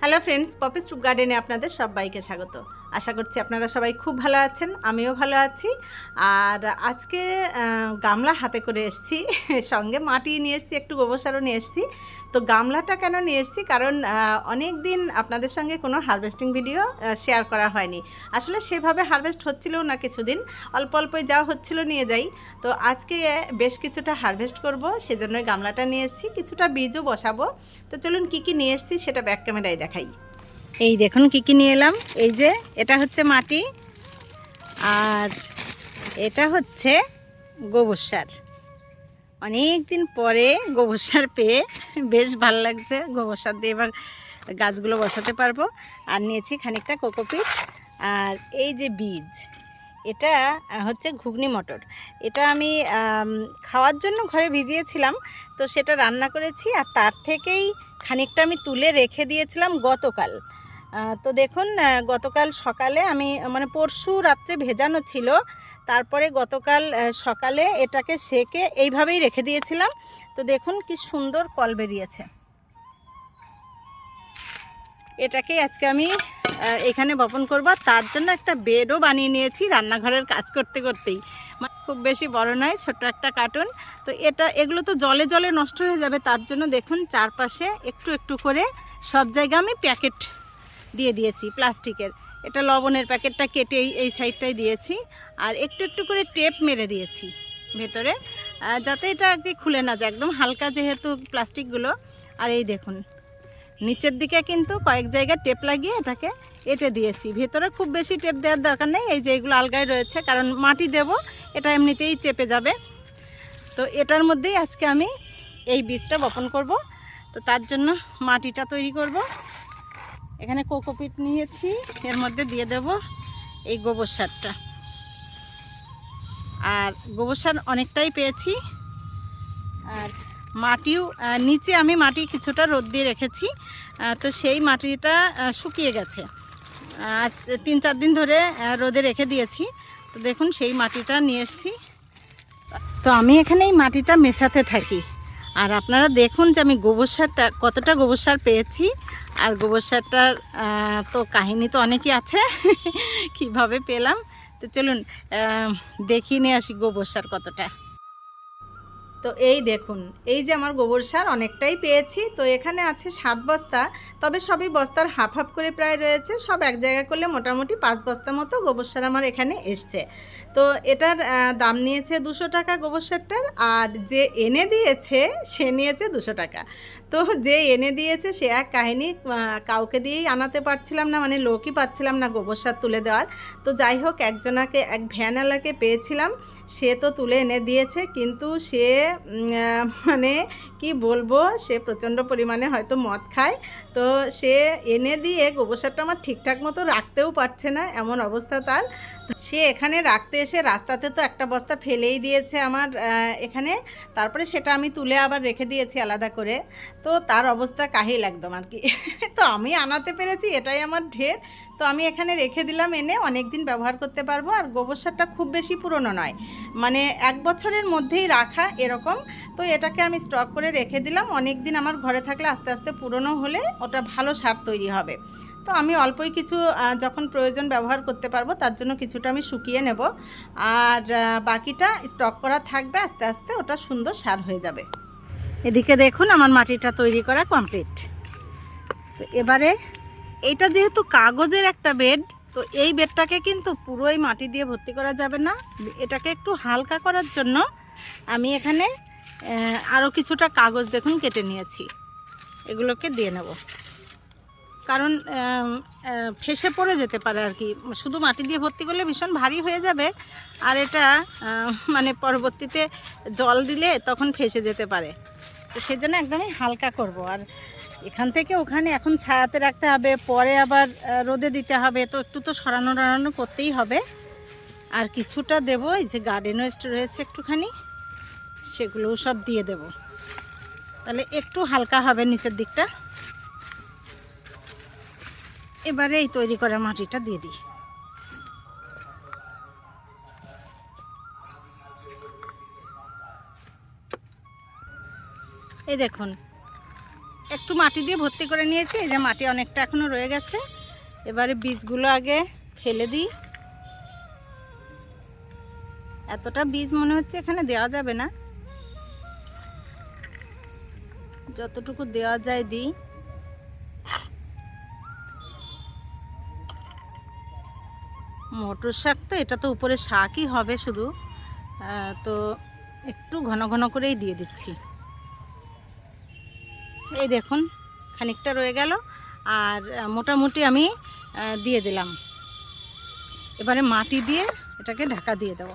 Hello friends poppy stoop গার্ডেনে আপনাদের সবাইকে স্বাগত। আশা করছি আপনারা সবাই খুব ভালো আছেন, আমিও ভালো আছি। আর আজকে গামলা হাতে করে এসেছি, সঙ্গে মাটি নিয়ে এসেছি, একটু গোবর সারও নিয়ে এসেছি। তো গামলাটা কেন নিয়ে এসেছি? কারণ অনেক দিন আপনাদের সঙ্গে কোনো হারভেস্টিং ভিডিও শেয়ার করা হয়নি। আসলে সেভাবে হারভেস্ট হচ্ছিলও না কিছুদিন, অল্প অল্পই যা হচ্ছিল নিয়ে যাই। তো আজকে বেশ কিছুটা হারভেস্ট করব, সেজন্যই গামলাটা নিয়ে এসেছি, কিছুটা বীজও বসাবো। তো চলুন কি কি নিয়ে এসেছি সেটা ব্যাক ক্যামেরায় দেখাই। এই দেখুন কি কি নিয়ে এলাম। এই যে, এটা হচ্ছে মাটি আর এটা হচ্ছে গোবর সার। অনেক দিন পরে গোবর সার পেয়ে বেশ ভালো লাগছে। গোবর সার দিয়ে এবার গাছগুলো বসাতে পারব। আর নিয়েছি খানিকটা কোকোপিট। আর এই যে বীজ, এটা হচ্ছে ঘুগনি মটর। এটা আমি, খাওয়ার জন্য ঘরে ভিজিয়েছিলাম। তো সেটা রান্না করেছি আর তার থেকেই খানিকটা আমি তুলে রেখে দিয়েছিলাম গতকাল। তো দেখুন গতকাল সকালে আমি মানে পরশু রাত্রে ভেজানো ছিল। তারপরে গতকাল সকালে এটাকে সেকে এইভাবেই রেখে দিয়েছিলাম। তো দেখুন কি সুন্দর কল বেরিয়েছে। এটাকে আজকে আমি এখানে বপন করব। তার জন্য একটা বেডও বানিয়ে নিয়েছি রান্নাঘরের কাজ করতে করতেই। মানে খুব বেশি বড় নয়, ছোট্ট একটা কার্টুন তো এটা, এগুলো তো জলে জলে নষ্ট হয়ে যাবে। তার জন্য দেখুন চারপাশে একটু একটু করে সব জায়গায় আমি প্যাকেট দিয়ে দিয়েছি প্লাস্টিকের। এটা লবণের প্যাকেটটা কেটে এই- সাইডটাই দিয়েছি। আর একটু একটু করে টেপ মেরে দিয়েছি ভেতরে। যাতে এটা আর কি খুলে না যায়। একদম হালকা যেহেতু প্লাস্টিকগুলো। আর এই দেখুন, নিচের দিকে কিন্তু কয়েক জায়গায় টেপ লাগিয়ে এটাকে এটে দিয়েছি। ভেতরে খুব বেশি টেপ দেওয়ার দরকার নেই। এই যে এগুলো আলগায় রয়েছে, কারণ মাটি দেব, এটা এমনিতেই চেপে যাবে। তো এটার মধ্যেই আজকে আমি এই বীজটা বপন করব। তো তার জন্য মাটিটা তৈরি করব। এখানে কোকোপিট নিয়েছি, এর মধ্যে দিয়ে দেব এই গোবর সারটা। আর গোবর সার অনেকটাই পেয়েছি। আর মাটিও নিচে আমি মাটি কিছুটা রোদ দিয়ে রেখেছি তো সেই মাটিটা শুকিয়ে গেছে। আজ তিন চার দিন ধরে রোদে রেখে দিয়েছি। তো দেখুন, সেই মাটিটা নিয়ে এসেছি। তো আমি এখানে এই মাটিটা মেশাতে থাকি। আর আপনারা দেখুন যে আমি গোবর সারটা, কতটা গোবর সার পেয়েছি। আর গোবর সারটার তো কাহিনী তো অনেকই আছে, কীভাবে পেলাম। তো চলুন দেখিয়ে নিয়ে আসি গোবর সার কতটা। তো এই দেখুন, এই যে আমার গোবর সার অনেকটাই পেয়েছি। তো এখানে আছে সাত বস্তা, তবে সবই বস্তার হাফ হাফ করে প্রায় রয়েছে। সব এক জায়গা করলে মোটামুটি পাঁচ বস্তা মতো গোবর সার আমার এখানে এসছে। তো এটার দাম নিয়েছে দুশো টাকা গোবর সারটার, আর যে এনে দিয়েছে, সে নিয়েছে দুশো টাকা। তো যে এনে দিয়েছে সে এক কাহিনী কাউকে দিয়েই আনাতে পারছিলাম না মানে লোকই পাচ্ছিলাম না গোবর সার তুলে দেওয়ার। তো যাই হোক, একজনাকে, এক ভ্যানওয়ালাকে পেয়েছিলাম, সে তো তুলে এনে দিয়েছে, কিন্তু সে মানে কি বলব, সে প্রচণ্ড পরিমাণে হয়তো মদ খায়। তো সে এনে দিয়ে গোবর সারটা আমার ঠিকঠাক মতো রাখতেও পারছে না, এমন অবস্থা তার। সে এখানে রাখতে এসে রাস্তাতে তো একটা বস্তা ফেলেই দিয়েছে আমার এখানে। তারপরে সেটা আমি তুলে আবার রেখে দিয়েছি আলাদা করে। তো তার অবস্থা কাহিল একদম আর কি। তো আমি আনাতে পেরেছি, এটাই আমার ঢের। তো আমি এখানে রেখে দিলাম এনে অনেক দিন ব্যবহার করতে পারব। আর গোবর সারটা খুব বেশি পুরনো নয় মানে এক বছরের মধ্যেই রাখা এরকম। তো এটাকে আমি স্টক করে রেখে দিলাম। অনেক দিন আমার ঘরে থাকলে আস্তে আস্তে পুরনো হলে ওটা ভালো সার তৈরি হবে। তো আমি অল্পই কিছু যখন প্রয়োজন ব্যবহার করতে পারব তার জন্য কিছুটা আমি শুকিয়ে নেব। আর বাকিটা স্টক করা থাকবে আস্তে আস্তে ওটা সুন্দর সার হয়ে যাবে। এদিকে দেখুন আমার মাটিটা তৈরি করা কমপ্লিট তো এবারে এটা যেহেতু কাগজের একটা বেড, তো এই বেডটাকে কিন্তু পুরোই মাটি দিয়ে ভর্তি করা যাবে না। এটাকে একটু হালকা করার জন্য আমি এখানে আরও কিছুটা কাগজ দেখুন কেটে নিয়েছি। এগুলোকে দিয়ে নেব। কারণ ফেসে পড়ে যেতে পারে আর কি। শুধু মাটি দিয়ে ভর্তি করলে ভীষণ ভারী হয়ে যাবে, আর এটা মানে পরবর্তীতে জল দিলে তখন ফেসে যেতে পারে। তো সেজন্য একদমই হালকা করব। আর এখান থেকে ওখানে এখন ছায়াতে রাখতে হবে, পরে আবার রোদে দিতে হবে। তো একটু তো সরানো টানানো করতেই হবে। আর কিছুটা দেব, এই যে গার্ডেন ওয়েস্ট রয়েছে একটুখানি, সেগুলোও সব দিয়ে দেব। তাহলে একটু হালকা হবে নিচের দিকটা। এবারে এই তৈরি করা মাটিটা দিয়ে দিই। এই দেখুন, একটু মাটি দিয়ে ভর্তি করে নিয়েছি, এই যে মাটি অনেকটা এখনও রয়ে গেছে। এবারে বীজগুলো আগে ফেলে দিই। এতটা বীজ মনে হচ্ছে এখানে দেওয়া যাবে না। যতটুকু দেওয়া যায় দিই। মটর শাক তো, এটা তো উপরে শাকই হবে শুধু। তো একটু ঘন ঘন করেই দিয়ে দিচ্ছি। এই দেখুন, খানিকটা রয়ে গেল। আর মোটামুটি আমি দিয়ে দিলাম। এবারে মাটি দিয়ে এটাকে ঢাকা দিয়ে দেবো।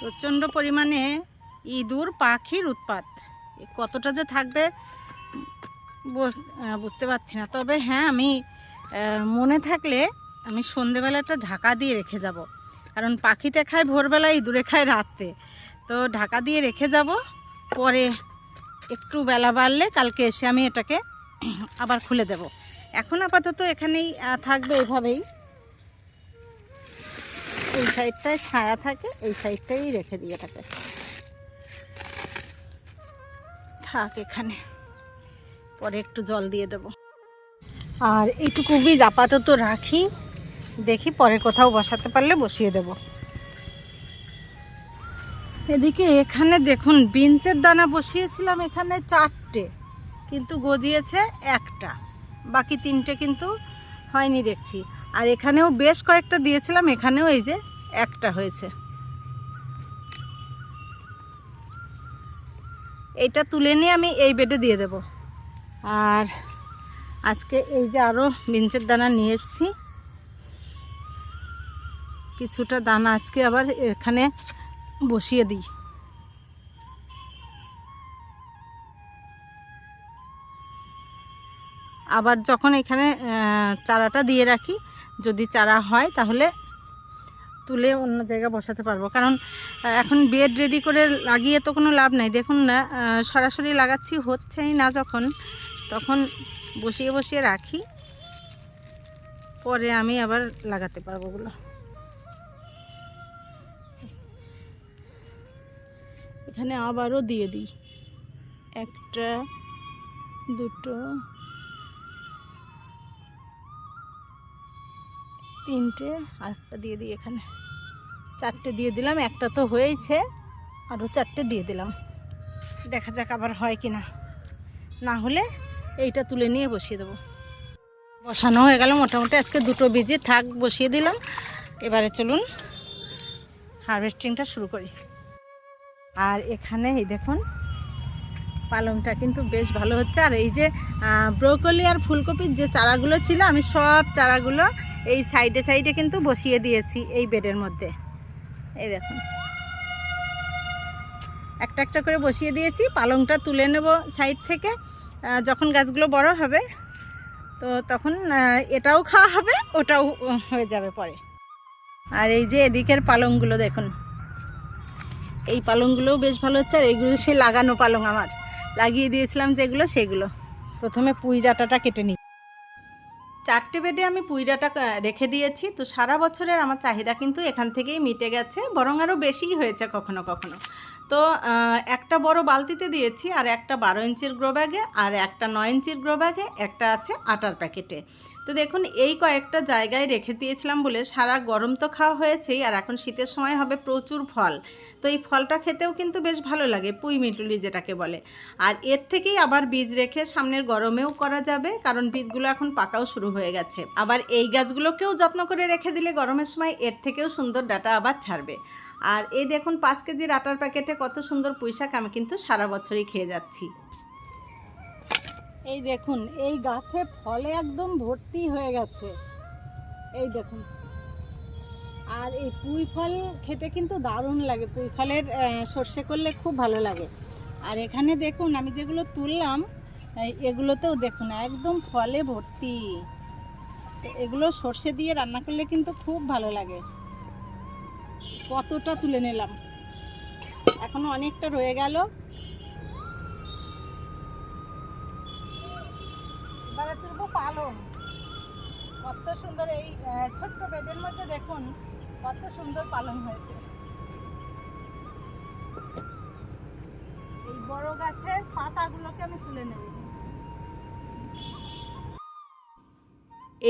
প্রচণ্ড পরিমাণে ইঁদুর পাখির উৎপাত। কতটা যে থাকবে বুঝ- বুঝতে পারছি না। তবে হ্যাঁ আমি মনে থাকলে আমি সন্ধেবেলাটা ঢাকা দিয়ে রেখে যাব। কারণ পাখিতে খায় ভোরবেলা, ইঁদুরে খায় রাত্রে। তো ঢাকা দিয়ে রেখে যাব। পরে একটু বেলা বাড়লে কালকে এসে আমি এটাকে আবার খুলে দেব। এখন আপাতত এখানেই থাকবে এভাবেই। এই সাইডটায় ছায়া থাকে, এই সাইডটাই রেখে দিয়ে থাকে থাক এখানে। পরে একটু জল দিয়ে দেব। আর এইটুকু বীজ আপাতত রাখি। দেখি পরে কোথাও বসাতে পারলে বসিয়ে দেব। এদিকে এখানে দেখুন বিনচের দানা বসিয়েছিলাম এখানে চারটে, কিন্তু গজিয়েছে একটা। বাকি তিনটে কিন্তু হয়নি দেখছি। আর এখানেও বেশ কয়েকটা দিয়েছিলাম, এখানেও এই যে একটা হয়েছে। এইটা তুলে নিয়ে আমি এই বেডে দিয়ে দেব। আর আজকে এই যে আরও বিঞ্চের দানা নিয়ে এসেছি। কিছুটা দানা আজকে আবার এখানে বসিয়ে দিই। আবার যখন এখানে চারাটা দিয়ে রাখি, যদি চারা হয় তাহলে তুলে অন্য জায়গায় বসাতে পারব। কারণ এখন বেড রেডি করে লাগিয়ে তো কোনো লাভ নাই। দেখুন না সরাসরি লাগাচ্ছি, হচ্ছেই না যখন, তখন বসিয়ে বসিয়ে রাখি। পরে আমি আবার লাগাতে পারব ওগুলো। এখানে আবারও দিয়ে দিই। একটা, দুটো তিনটে আর একটা দিয়ে দিই এখানে। চারটে দিয়ে দিলাম, একটা তো হয়েছে আরও চারটে দিয়ে দিলাম। দেখা যাক আবার হয় কি না না হলে এইটা তুলে নিয়ে বসিয়ে দেবো। বসানো হয়ে গেল, মোটামুটি আজকে দুটো বীজে, থাক, বসিয়ে দিলাম। এবারে চলুন হারভেস্টিংটা শুরু করি। আর এখানে এই দেখুন পালংটা কিন্তু বেশ ভালো হচ্ছে। আর এই যে ব্রোকলি আর ফুলকপির যে চারাগুলো ছিল, আমি সব চারাগুলো এই সাইডে সাইডে কিন্তু বসিয়ে দিয়েছি এই বেডের মধ্যে। এই দেখুন। একটা একটা করে বসিয়ে দিয়েছি। পালংটা তুলে নেব সাইড থেকে। যখন গাছগুলো বড় হবে, তো তখন এটাও খাওয়া হবে, ওটাও হয়ে যাবে পরে। আর এই যে এদিকের পালংগুলো দেখুন। এই পালংগুলোও বেশ ভালো হচ্ছে, আর এইগুলো সে লাগানো পালং আমার। লাগিয়ে দিয়েছিলাম যেগুলো সেগুলো। প্রথমে পুঁই ডাঁটাটা কেটে নিই চারটে বেডে আমি পুঁই ডাঁটা রেখে দিয়েছি। তো সারা বছরের আমার চাহিদা কিন্তু এখান থেকেই মিটে গেছে বরং আরও বেশিই হয়েছে কখনো কখনো। তো একটা বড় বালতিতে দিয়েছি, আর একটা বারো ইঞ্চির গ্রো ব্যাগে, আর একটা নয় ইঞ্চির গ্রো ব্যাগে, একটা আছে আটার প্যাকেটে। তো দেখুন, এই কয়েকটা জায়গায় রেখে দিয়েছিলাম বলে সারা গরম তো খাওয়া হয়েছেই, আর এখন শীতের সময় হবে প্রচুর ফল। তো এই ফলটা খেতেও কিন্তু বেশ ভালো লাগে, পুঁই মিটুলি যেটাকে বলে। আর এর থেকেই আবার বীজ রেখে সামনের গরমেও করা যাবে, কারণ বীজগুলো এখন পাকাও শুরু হয়ে গেছে। আবার এই গাছগুলোকেও যত্ন করে রেখে দিলে গরমের সময় এর থেকেও সুন্দর ডাটা আবার ছাড়বে। আর এই দেখুন পাঁচ কেজির আটার প্যাকেটে কত সুন্দর পুঁইশাক আমি কিন্তু সারা বছরই খেয়ে যাচ্ছি। এই দেখুন, এই গাছে ফলে একদম ভর্তি হয়ে গেছে। এই দেখুন। আর এই পুঁই ফল খেতে কিন্তু দারুণ লাগে। পুঁই ফলের সর্ষে করলে খুব ভালো লাগে। আর এখানে দেখুন, আমি যেগুলো তুললাম এগুলোতেও দেখুন, একদম ফলে ভর্তি। এগুলো সর্ষে দিয়ে রান্না করলে কিন্তু খুব ভালো লাগে। কতটা তুলে নিলাম? এখনও অনেকটা রয়ে গেল। এবারে তুলবো পালং। কত সুন্দর এই ছোট্ট বেডের মধ্যে দেখুন, কত সুন্দর পালন হয়েছে। এই বড় গাছের পাতাগুলোকে আমি তুলে নেব।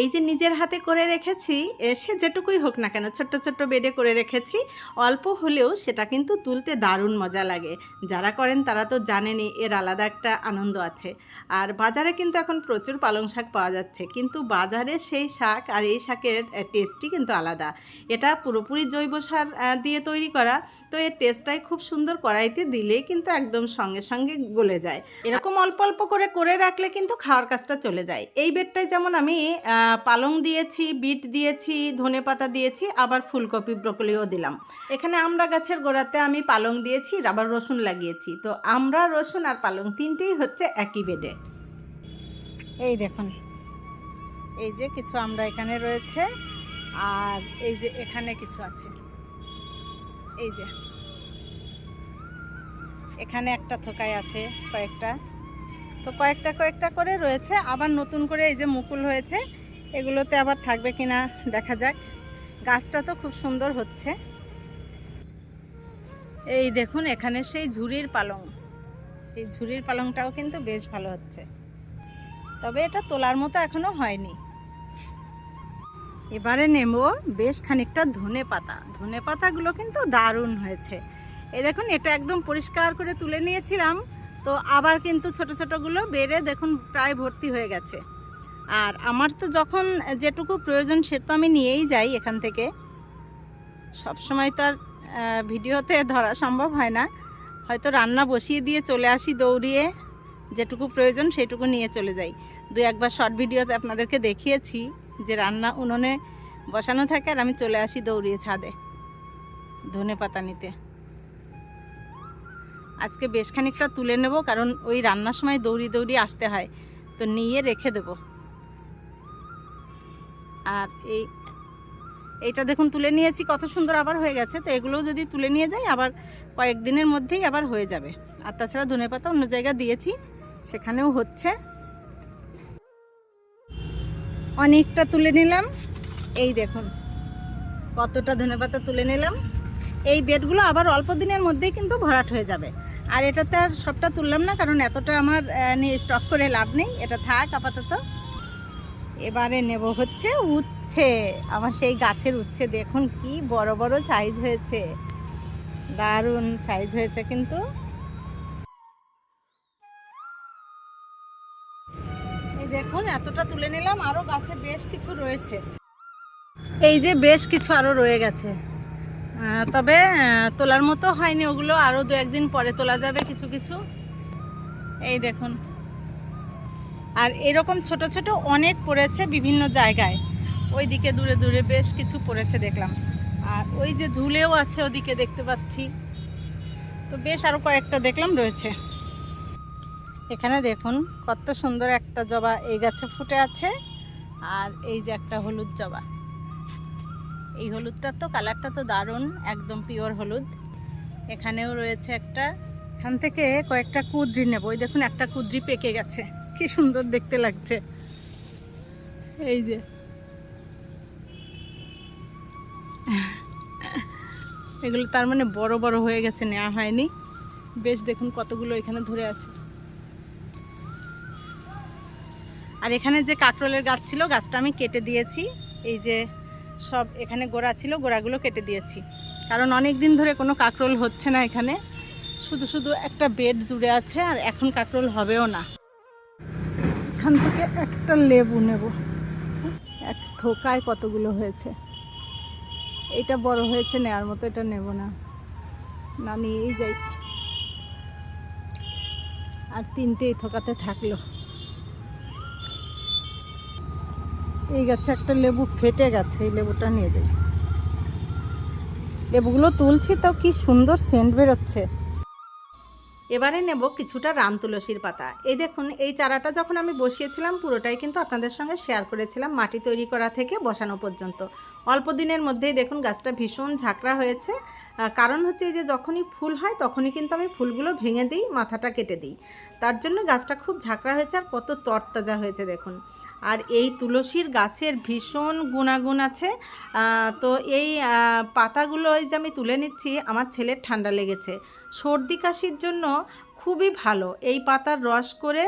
এই যে নিজের হাতে করে রেখেছি সে যেটুকুই হোক না কেন, ছোট্ট ছোট্ট বেডে করে রেখেছি, অল্প হলেও সেটা কিন্তু তুলতে দারুণ মজা লাগে। যারা করেন তারা তো জানেনই এর আলাদা একটা আনন্দ আছে। আর বাজারে কিন্তু এখন প্রচুর পালং শাক পাওয়া যাচ্ছে, কিন্তু বাজারে সেই শাক আর এই শাকের টেস্টই কিন্তু আলাদা। এটা পুরোপুরি জৈব সার দিয়ে তৈরি করা, তো এর টেস্টটাই খুব সুন্দর কড়াইতে দিলেই কিন্তু একদম সঙ্গে সঙ্গে গলে যায়। এরকম অল্প অল্প করে করে রাখলে কিন্তু খাওয়ার কাজটা চলে যায়। এই বেডটায় যেমন আমি পালং দিয়েছি, বিট দিয়েছি, ধনে পাতা দিয়েছি, আবার ফুলকপি, ব্রকলিও দিলাম। এখানে আমরা গাছের গোড়াতে আমি পালং দিয়েছি, আবার রসুন লাগিয়েছি। তো আমরা রসুন আর পালং তিনটেই হচ্ছে একই বেডে। এই দেখুন, এই যে কিছু আমরা এখানে রয়েছে, আর এই যে এখানে কিছু আছে। এই যে, এখানে একটা থোকায় আছে কয়েকটা। তো কয়েকটা কয়েকটা করে রয়েছে, আবার নতুন করে এই যে মুকুল হয়েছে এগুলোতে আবার থাকবে কিনা দেখা যাক। গাছটা তো খুব সুন্দর হচ্ছে। এই দেখুন, এখানে সেই ঝুড়ির পালং। সেই ঝুড়ির পালংটাও কিন্তু বেশ ভালো হচ্ছে। তবে এটা তোলার মতো এখনও হয়নি। এবারে নেব বেশ খানিকটা ধনে পাতা। ধনে পাতাগুলো কিন্তু দারুণ হয়েছে। এই দেখুন, এটা একদম পরিষ্কার করে তুলে নিয়েছিলাম। তো আবার কিন্তু ছোট ছোটগুলো বেড়ে দেখুন, প্রায় ভর্তি হয়ে গেছে। আর আমার তো যখন যেটুকু প্রয়োজন সে তো আমি নিয়েই যাই এখান থেকে। সব সময় তো আর ভিডিওতে ধরা সম্ভব হয় না। হয়তো রান্না বসিয়ে দিয়ে চলে আসি দৌড়িয়ে, যেটুকু প্রয়োজন সেটুকু নিয়ে চলে যাই। দু একবার শর্ট ভিডিওতে আপনাদেরকে দেখিয়েছি যে রান্না উনুনে বসানো থাকে আর আমি চলে আসি দৌড়িয়ে ছাদে, ধনে পাতা নিতে। আজকে বেশ খানিকটা তুলে নেব কারণ ওই রান্নার সময় দৌড়ি দৌড়ি আসতে হয়। তো নিয়ে রেখে দেব। আর এই, এইটা দেখুন তুলে নিয়েছি, কত সুন্দর আবার হয়ে গেছে। তো এগুলো যদি তুলে নিয়ে যাই, আবার কয়েকদিনের মধ্যেই আবার হয়ে যাবে। আর তাছাড়া ধনে পাতা অন্য জায়গা দিয়েছি, সেখানেও হচ্ছে। অনেকটা তুলে নিলাম। এই দেখুন, কতটা ধনেপাতা তুলে নিলাম। এই বেডগুলো আবার অল্প দিনের মধ্যেই কিন্তু ভরাট হয়ে যাবে। আর এটাতে আর সবটা তুললাম না, কারণ এতটা আমার নিয়ে স্টক করে লাভ নেই। এটা থাক, আপাতত। এবারে নেব হচ্ছে উচ্ছে। আমার সেই গাছের উচ্ছে, দেখুন কি বড় বড় সাইজ হয়েছে। দারুণ সাইজ হয়েছে কিন্তু। দেখুন, এতটা তুলে নিলাম, আরও গাছে বেশ কিছু রয়েছে। এই যে বেশ কিছু আরও রয়ে গেছে। তবে তোলার মতো হয়নি, ওগুলো আরও দু একদিন পরে তোলা যাবে কিছু কিছু। এই দেখুন। আর এরকম ছোট ছোট অনেক পড়েছে বিভিন্ন জায়গায়। ওইদিকে দূরে দূরে বেশ কিছু পড়েছে দেখলাম। আর ওই যে ঝুলেও আছে ওদিকে দেখতে পাচ্ছি। তো বেশ আরও কয়েকটা দেখলাম রয়েছে। এখানে দেখুন কত সুন্দর একটা জবা এই গাছে ফুটে আছে। আর এই যে একটা হলুদ জবা। এই হলুদটার তো কালারটা তো দারুণ, একদম পিওর হলুদ। এখানেও রয়েছে একটা। এখান থেকে কয়েকটা কুদ্রি নেব। ওই দেখুন একটা কুদ্রি পেকে গেছে। কি সুন্দর দেখতে লাগছে। এই যে। এগুলো তার মানে বড় বড় হয়ে গেছে নেওয়া হয়নি। বেশ দেখুন কতগুলো এখানে ধরে আছে। আর এখানে যে কাঁকরোলের গাছ ছিল, গাছটা আমি কেটে দিয়েছি। এই যে সব এখানে গোড়া ছিল, গোড়াগুলো কেটে দিয়েছি। কারণ অনেক দিন ধরে কোনো কাঁকরোল হচ্ছে না এখানে। শুধু শুধু একটা বেড জুড়ে আছে, আর এখন কাঁকরোল হবেও না। এখান থেকে একটা লেবু নেব। এক থোকায় কতগুলো হয়েছে? এইটা বড় হয়েছে নেওয়ার মতো এটা নেব না। না, নিয়েই যাই। আর তিনটে এই থোকাতে থাকল। এই গাছে একটা লেবু ফেটে গেছে, এই লেবুটা নিয়ে যাই। লেবুগুলো তুলছি তাও কি সুন্দর সেন্ট বেরোচ্ছে। এবারে নেব কিছুটা রাম তুলসীর পাতা। এই দেখুন, এই চারাটা যখন আমি বসিয়েছিলাম, পুরোটাই কিন্তু আপনাদের সঙ্গে শেয়ার করেছিলাম, মাটি তৈরি করা থেকে বসানো পর্যন্ত। অল্প দিনের মধ্যেই দেখুন, গাছটা ভীষণ ঝাঁকড়া হয়েছে। কারণ হচ্ছে এই যে যখনই ফুল হয়, তখনই কিন্তু আমি ফুলগুলো ভেঙে দিই, মাথাটা কেটে দিই। তার জন্য গাছটা খুব ঝাঁকড়া হয়েছে আর কত তরতাজা হয়েছে দেখুন। আর এই তুলসীর গাছের ভীষণ গুণাগুণ আছে। তো এই পাতাগুলো এই যে আমি তুলে নিচ্ছি, আমার ছেলের ঠান্ডা লেগেছে। সর্দি কাশির জন্য খুবই ভালো। এই পাতার রস করে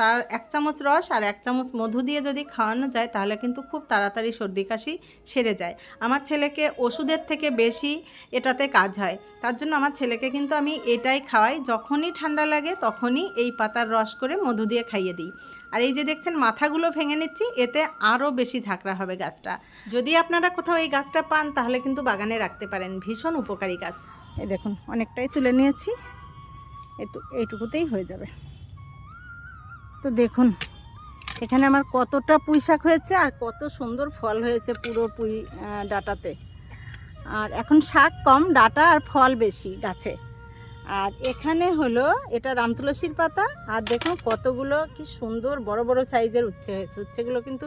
তার এক চামচ রস আর এক চামচ মধু দিয়ে যদি খাওয়ানো যায়, তাহলে কিন্তু খুব তাড়াতাড়ি সর্দি কাশি সেরে যায়। আমার ছেলেকে ওষুধের থেকে বেশি এটাতে কাজ হয়। তার জন্য আমার ছেলেকে কিন্তু আমি এটাই খাওয়াই। যখনই ঠান্ডা লাগে, তখনই এই পাতার রস করে মধু দিয়ে খাইয়ে দিই। আর এই যে দেখছেন, মাথাগুলো ভেঙে নিচ্ছি, এতে আরও বেশি ঝাঁকড়া হবে গাছটা। যদি আপনারা কোথাও এই গাছটা পান, তাহলে কিন্তু বাগানে রাখতে পারেন। ভীষণ উপকারী গাছ। এই দেখুন, অনেকটাই তুলে নিয়েছি। এইটুকুতেই হয়ে যাবে। তো দেখুন, এখানে আমার কতটা পুঁই শাক হয়েছে আর কত সুন্দর ফল হয়েছে পুরো পুঁই ডাটাতে। আর এখন শাক কম, ডাটা আর ফল বেশি গাছে। আর এখানে হলো, এটা রামতুলসীর পাতা। আর দেখুন কতগুলো কি সুন্দর বড় বড় সাইজের উচ্ছে হয়েছে। উচ্ছেগুলো কিন্তু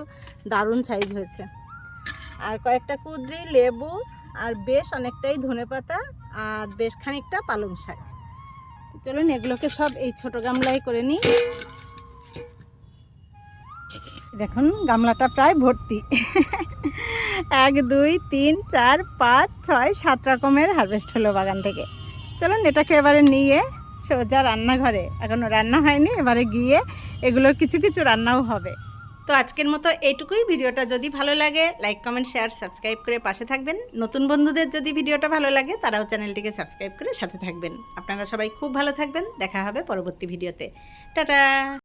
দারুণ সাইজ হয়েছে। আর কয়েকটা কুদরি, লেবু আর বেশ অনেকটাই ধনে পাতা আর বেশ খানিকটা পালং শাক। চলুন, এগুলোকে সব এই ছোট গামলায় করে নিই। দেখুন, গামলাটা প্রায় ভর্তি। এক, দুই, তিন, চার, পাঁচ, ছয়, সাত রকমের হারভেস্ট হলো বাগান থেকে। চলুন, এটাকে এবারে নিয়ে সোজা রান্নাঘরে। এখনও রান্না হয়নি, এবারে গিয়ে এগুলোর কিছু কিছু রান্নাও হবে। তো আজকের মতো এইটুকুই ভিডিওটা যদি ভালো লাগে লাইক কমেন্ট শেয়ার সাবস্ক্রাইব করে পাশে থাকবেন। নতুন বন্ধুদের যদি ভিডিওটা ভালো লাগে, তারাও চ্যানেলটিকে সাবস্ক্রাইব করে সাথে থাকবেন। আপনারা সবাই খুব ভালো থাকবেন। দেখা হবে পরবর্তী ভিডিওতে। টাটা!